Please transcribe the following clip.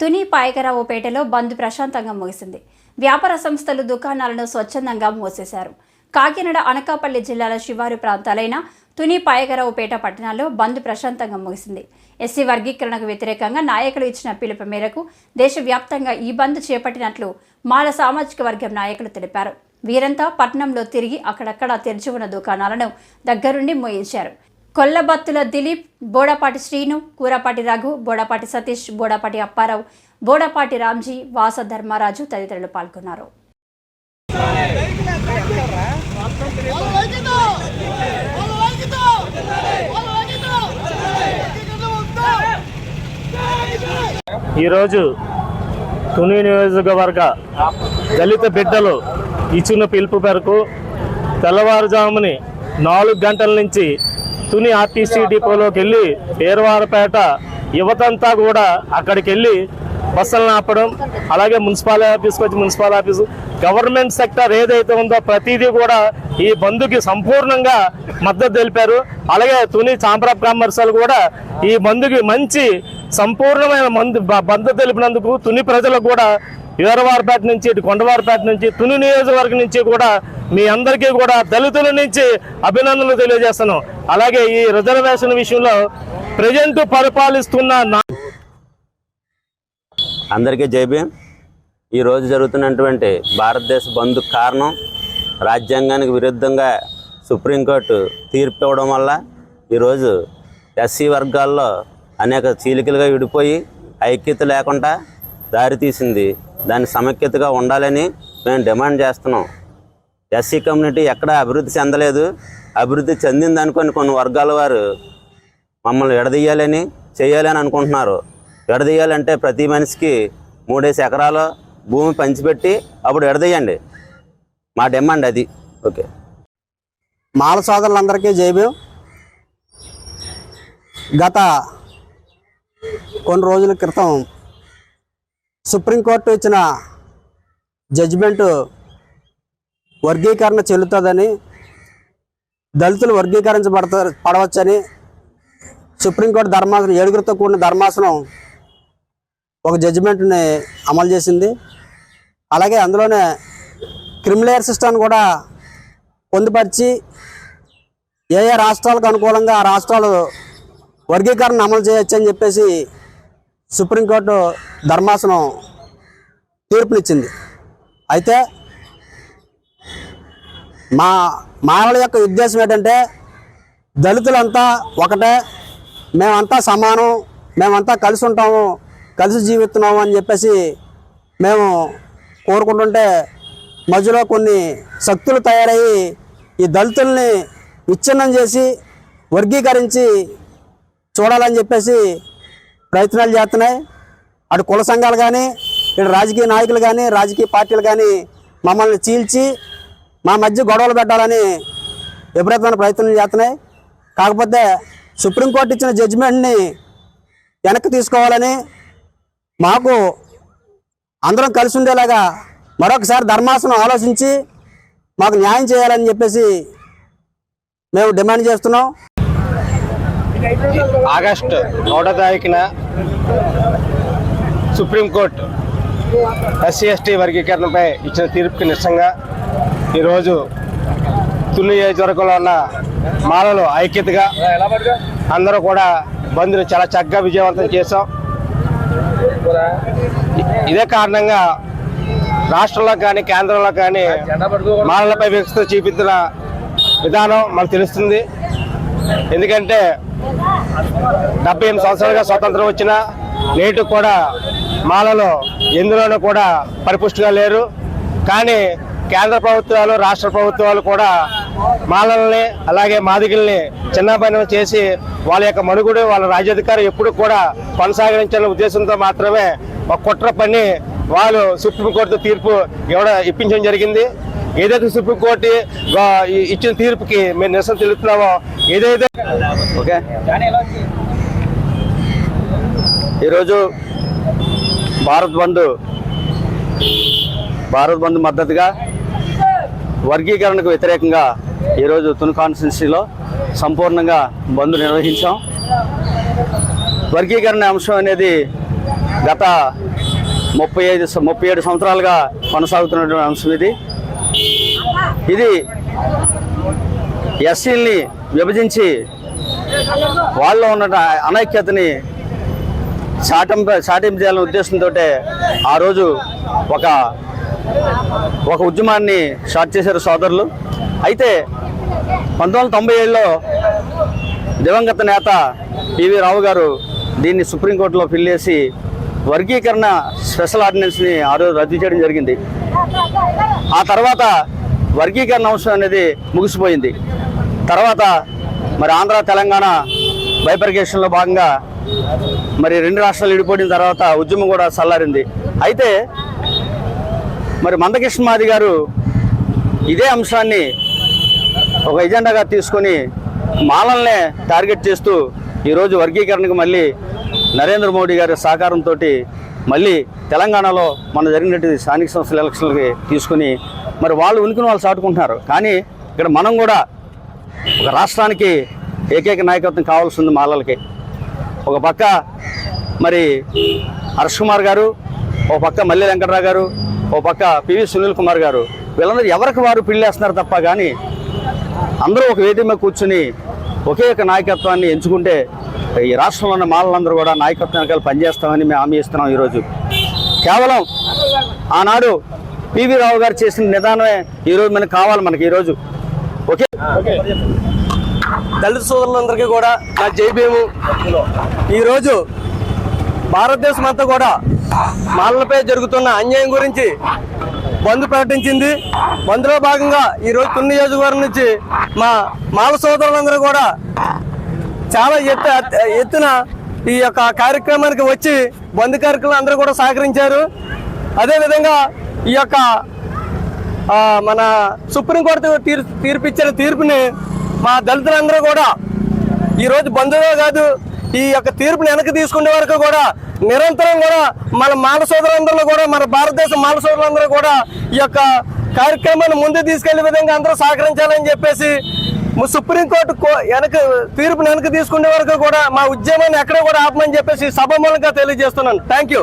తుని పాయకరావుపేటలో బంద్ ప్రశాంతంగా ముగిసింది. వ్యాపార సంస్థలు దుకాణాలను స్వచ్ఛందంగా మూసేశారు. కాకినాడ అనకాపల్లి జిల్లాల శివారు ప్రాంతాలైన తుని పాయకరావుపేట పట్టణాల్లో బంద్ ప్రశాంతంగా ముగిసింది. ఎస్సీ వర్గీకరణకు వ్యతిరేకంగా నాయకులు ఇచ్చిన పిలుపు మేరకు దేశవ్యాప్తంగా ఈ బంద్ చేపట్టినట్లు మాల సామాజిక వర్గం నాయకులు తెలిపారు. వీరంతా పట్టణంలో తిరిగి అక్కడక్కడ తెరిచి ఉన్న దుకాణాలను దగ్గరుండి మోయించారు. కొల్లబత్తుల దిలీప్ బోడపాటి శ్రీను కూరపాటి రఘు బోడపాటి సతీష్ బోడపాటి అప్పారావు బోడపాటి రామ్జీ వాస ధర్మరాజు తదితరులు పాల్గొన్నారు. ఈరోజు తుని నియోజకవర్గ దళిత బిడ్డలు ఇచ్చిన పిలుపు మేరకు తెల్లవారుజాముని నాలుగు గంటల నుంచి తుని ఆర్టీసీ డిపోలోకి వెళ్ళి పేరువారపేట యువతంతా కూడా అక్కడికి వెళ్ళి బస్సులను ఆపడం అలాగే మున్సిపల్ ఆఫీస్కి వచ్చి మున్సిపల్ ఆఫీసు గవర్నమెంట్ సెక్టర్ ఏదైతే ఉందో ప్రతిదీ కూడా ఈ బంధుకి సంపూర్ణంగా మద్దతు తెలిపారు. అలాగే తుని చాంప్రా కామర్సల్ కూడా ఈ బంధుకి మంచి సంపూర్ణమైన మందు మద్దతు తెలిపినందుకు తుని ప్రజలకు కూడా వీరవారపేట నుంచి ఇటు కొండవారపేట నుంచి తుని నియోజకవర్గం నుంచి కూడా మీ అందరికీ కూడా దళితుల నుంచి అభినందనలు తెలియజేస్తున్నాం. అలాగే ఈ రిజర్వేషన్ విషయంలో ప్రజెంట్ పరిపాలిస్తున్న అందరికీ జై ఈరోజు జరుగుతున్నటువంటి భారతదేశ బంద్కు కారణం రాజ్యాంగానికి విరుద్ధంగా సుప్రీంకోర్టు తీర్పు ఇవ్వడం వల్ల ఈరోజు ఎస్సీ వర్గాల్లో అనేక చీలికలుగా విడిపోయి ఐక్యత లేకుండా దారితీసింది దాన్ని సమైక్యతగా ఉండాలని మేము డిమాండ్ చేస్తున్నాం. ఎస్సీ కమ్యూనిటీ ఎక్కడ అభివృద్ధి చెందలేదు. అభివృద్ధి చెందిందనుకొని కొన్ని వర్గాల వారు. మమ్మల్ని విడదీయాలని చేయాలని అనుకుంటున్నారు. విడదీయాలంటే ప్రతి మనిషికి మూడేసి ఎకరాలు భూమి పంచిపెట్టి అప్పుడు విడదీయండి. మా డిమాండ్ అది. ఓకే. మాల సోదరులందరికీ జైభీం గత కొన్ని రోజుల క్రితం సుప్రీంకోర్టు ఇచ్చిన జడ్జిమెంటు వర్గీకరణ చెల్లుతుందని దళితులు వర్గీకరించబడతారు పడవచ్చని సుప్రీంకోర్టు ధర్మాసనం ఏడుగురితో కూడిన ధర్మాసనం ఒక జడ్జిమెంట్ని అమలు చేసింది. అలాగే అందులోనే క్రిమిలేయర్ సిస్టమ్ కూడా పొందుపరిచి ఏ ఏ రాష్ట్రాలకు అనుకూలంగా ఆ రాష్ట్రాలు వర్గీకరణ అమలు చేయొచ్చు అని చెప్పేసి సుప్రీంకోర్టు ధర్మాసనం తీర్పునిచ్చింది. అయితే మా మానవుల యొక్క ఉద్దేశం ఏంటంటే దళితులంతా ఒకటే మేమంతా సమానం మేమంతా కలిసి ఉంటాము కలిసి జీవిస్తున్నాము అని చెప్పేసి మేము కోరుకుంటుంటే మధ్యలో కొన్ని శక్తులు తయారయ్యి ఈ దళితుల్ని విచ్ఛిన్నం చేసి వర్గీకరించి చూడాలని చెప్పేసి ప్రయత్నాలు చేస్తున్నాయి. అటు కుల సంఘాలు కానీ ఇటు రాజకీయ నాయకులు కానీ రాజకీయ పార్టీలు కానీ మమ్మల్ని చీల్చి మా మధ్య గొడవలు పెట్టాలని విపరీతమైన ప్రయత్నం చేస్తున్నాయి. కాకపోతే సుప్రీంకోర్టు ఇచ్చిన జడ్జిమెంట్ని వెనక్కి తీసుకోవాలని మాకు అందరం కలిసి ఉండేలాగా మరొకసారి ధర్మాసనం ఆలోచించి మాకు న్యాయం చేయాలని చెప్పేసి మేము డిమాండ్ చేస్తున్నాం. ఆగస్టు ఒకటో తారీఖున సుప్రీంకోర్టు ఎస్సీ ఎస్టీ వర్గీకరణపై ఇచ్చిన తీర్పుకి నిరసంగా ఈరోజు తుని నియోజకవర్గంలో ఉన్న మాలలు ఐక్యతగా అందరూ కూడా బంద్ను చాలా చక్కగా విజయవంతం చేశాం. ఇదే కారణంగా రాష్ట్రంలో కానీ కేంద్రంలో కానీ మాలలపై వ్యక్తితో చూపించిన విధానం మనకు తెలుస్తుంది. ఎందుకంటే డెబ్బై ఎనిమిది సంవత్సరాలుగా స్వాతంత్రం వచ్చిన నేటికి కూడా మాలలో ఎందులోనూ కూడా పరిపుష్టిగా లేరు. కానీ కేంద్ర ప్రభుత్వాలు రాష్ట్ర ప్రభుత్వాలు కూడా మాలల్ని అలాగే మాదిగల్ని చిన్నపనం చేసి వాళ్ళ యొక్క మనుగుడు వాళ్ళ రాజ్యాధికారం ఎప్పుడు కూడా కొనసాగించాలనే ఉద్దేశంతో మాత్రమే ఒక కుట్ర పని వాళ్ళు సుప్రీంకోర్టు తీర్పు ఇవ్వడం ఇప్పించడం జరిగింది. ఏదైతే సుప్రీంకోర్టు ఇచ్చిన తీర్పుకి మేము నిరసన తెలుపుతున్నామో ఏదైతే ఓకే. ఈరోజు భారత్ బంద్ భారత్ బంద్ మద్దతుగా వర్గీకరణకు వ్యతిరేకంగా ఈరోజు తుని కాన్స్టిట్యున్సీలో సంపూర్ణంగా బంద్ నిర్వహించాం. వర్గీకరణ అంశం అనేది గత ముప్పై ఐదు ముప్పై ఏడు సంవత్సరాలుగా కొనసాగుతున్నటువంటి అంశం ఇది. ఇది ఎస్సీల్ని విభజించి వాళ్ళలో ఉన్న అనైక్యతని చాటింప చాటింపు చేయాలనే ఉద్దేశంతో ఆ రోజు ఒక ఒక ఉద్యమాన్ని స్టార్ట్ చేశారు సోదరులు. అయితే పంతొమ్మిది వందల తొంభై ఏడులో దివంగత నేత పివి రావు గారు దీన్ని సుప్రీంకోర్టులో ఫిల్ చేసి వర్గీకరణ స్పెషల్ ఆర్డినెన్స్ని ఆ రోజు రద్దు చేయడం జరిగింది. ఆ తర్వాత వర్గీకరణ అంశం అనేది ముగిసిపోయింది. తర్వాత మరి ఆంధ్ర తెలంగాణ బైపర్గేషన్లో భాగంగా మరి రెండు రాష్ట్రాలు విడిపోయిన తర్వాత ఉద్యమం కూడా చల్లారింది అయితే మరి మందకృష్ణ మాది గారు ఇదే అంశాన్ని ఒక ఎజెండాగా తీసుకొని మాలల్నే టార్గెట్ చేస్తూ ఈరోజు వర్గీకరణకు మళ్ళీ నరేంద్ర మోడీ గారి సహకారంతో మళ్ళీ తెలంగాణలో మన జరిగినట్టు స్థానిక సంస్థల ఎలక్షన్లకి తీసుకుని మరి వాళ్ళు ఉనికిని వాళ్ళు చాటుకుంటున్నారు. కానీ ఇక్కడ మనం కూడా ఒక రాష్ట్రానికి ఏకైక నాయకత్వం కావాల్సింది మాలలకి. ఒక పక్క మరి హర్ష్ కుమార్ గారు ఒక పక్క మల్లి వెంకటరావు గారు ఓ పక్క పివి సునీల్ కుమార్ గారు. వీళ్ళందరూ ఎవరికి వారు పిల్లేస్తున్నారు తప్ప కానీ అందరూ ఒక వేదిక మీద కూర్చుని ఒకే ఒక నాయకత్వాన్ని ఎంచుకుంటే ఈ రాష్ట్రంలో ఉన్న మాలలందరూ కూడా నాయకత్వం వెనకాల పనిచేస్తామని మేము హామీ ఇస్తున్నాం ఈరోజు. కేవలం ఆనాడు పివి రావు గారు చేసిన నిదానమే ఈరోజు మనకు కావాలి మనకి ఈరోజు. ఓకే? దళిత సోదరులందరికీ కూడా నా జైభీము ఈరోజు భారతదేశం అంతా కూడా మాలలపై జరుగుతున్న అన్యాయం గురించి బంద్ ప్రకటించింది. బంద్లో భాగంగా ఈరోజు తుని నియోజకవర్గం నుంచి మా మాల సోదరులందరూ కూడా చాలా ఎత్తు ఎత్తున ఈ యొక్క కార్యక్రమానికి వచ్చి బంద్ కార్యక్రమం అందరూ కూడా సహకరించారు. అదేవిధంగా ఈ యొక్క మన సుప్రీంకోర్టు తీర్ తీర్పిచ్చిన తీర్పుని మా దళితులందరూ కూడా ఈరోజు బంధువే కాదు ఈ యొక్క తీర్పుని వెనక్కి తీసుకునే వరకు కూడా నిరంతరం కూడా మన మాల సోదరులందరూ కూడా మన భారతదేశ మాల సోదరులందరూ కూడా ఈ యొక్క కార్యక్రమాన్ని ముందు తీసుకెళ్ళే విధంగా అందరూ సహకరించాలని చెప్పేసి సుప్రీంకోర్టు కో- వెనక తీర్పుని వెనక తీసుకునే వరకు కూడా మా ఉద్యమాన్ని ఎక్కడ కూడా ఆపమని చెప్పేసి సభ మూలంగా తెలియజేస్తున్నాను. Thank you